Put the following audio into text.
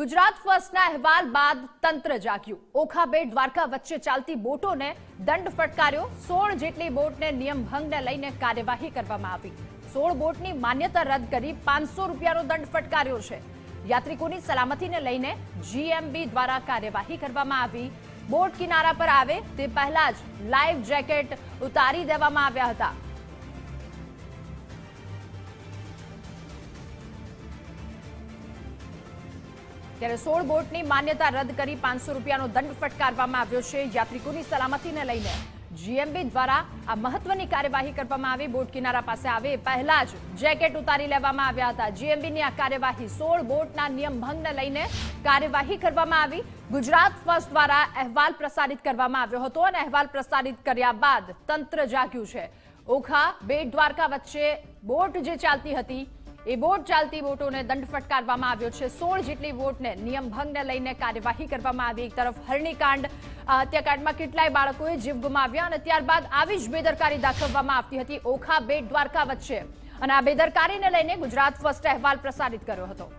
ગુજરાત ફર્સ્ટના અહેવાલ બાદ તંત્ર જાગ્યું. ઓખા બેટ દ્વારકા વચ્ચે ચાલતી બોટોને દંડ ફટકાર્યો. સોળ જેટલી બોટને નિયમ ભંગને લઈને કાર્યવાહી કરવામાં આવી. સોળ બોટની માન્યતા રદ કરી પાંચસો રૂપિયાનો દંડ ફટકાર્યો છે. યાત્રિકોની સલામતીને લઈને જીએમબી દ્વારા કાર્યવાહી કરવામાં આવી. બોટ કિનારા પર આવે તે પહેલા જ લાઈવ જેકેટ ઉતારી દેવામાં આવ્યા હતા. ત્યારે સોળ બોટની માન્યતા રદ કરી પાંચસો રૂપિયાનો દંડ ફટકારવામાં આવ્યો છે. યાત્રિકોની સલામતીને લઈને જીએમબી દ્વારા આ મહત્વની કાર્યવાહી કરવામાં આવી. બોટ કિનારા પાસે આવે. પહેલા જ જેકેટ ઉતારી લેવામાં આવ્યા હતા. જીએમબીની આ કાર્યવાહી સોળ બોટના નિયમ ભંગને લઈને કાર્યવાહી કરવામાં આવી. ગુજરાત ફર્સ્ટ દ્વારા અહેવાલ પ્રસારિત કરવામાં આવ્યો હતો અને અહેવાલ પ્રસારિત કર્યા બાદ તંત્ર જાગ્યું છે. ઓખા, બેટ દ્વારકા વચ્ચે બોટ જે ચાલતી હતી એ બોટ ચાલતી બોટોને દંડ ફટકારવામાં આવ્યો છે. સોળ જેટલી બોટને નિયમભંગને લઈને કાર્યવાહી કરવામાં આવી. એક તરફ હરણીકાંડ હત્યાકાંડમાં કેટલાય બાળકોએ જીવ ગુમાવ્યા અને ત્યારબાદ આવી જ બેદરકારી દાખવવામાં આવતી હતી. ઓખા બેટ દ્વારકા વચ્ચે. અને આ બેદરકારીને લઈને ગુજરાત ફર્સ્ટ અહેવાલ પ્રસારિત કર્યો હતો.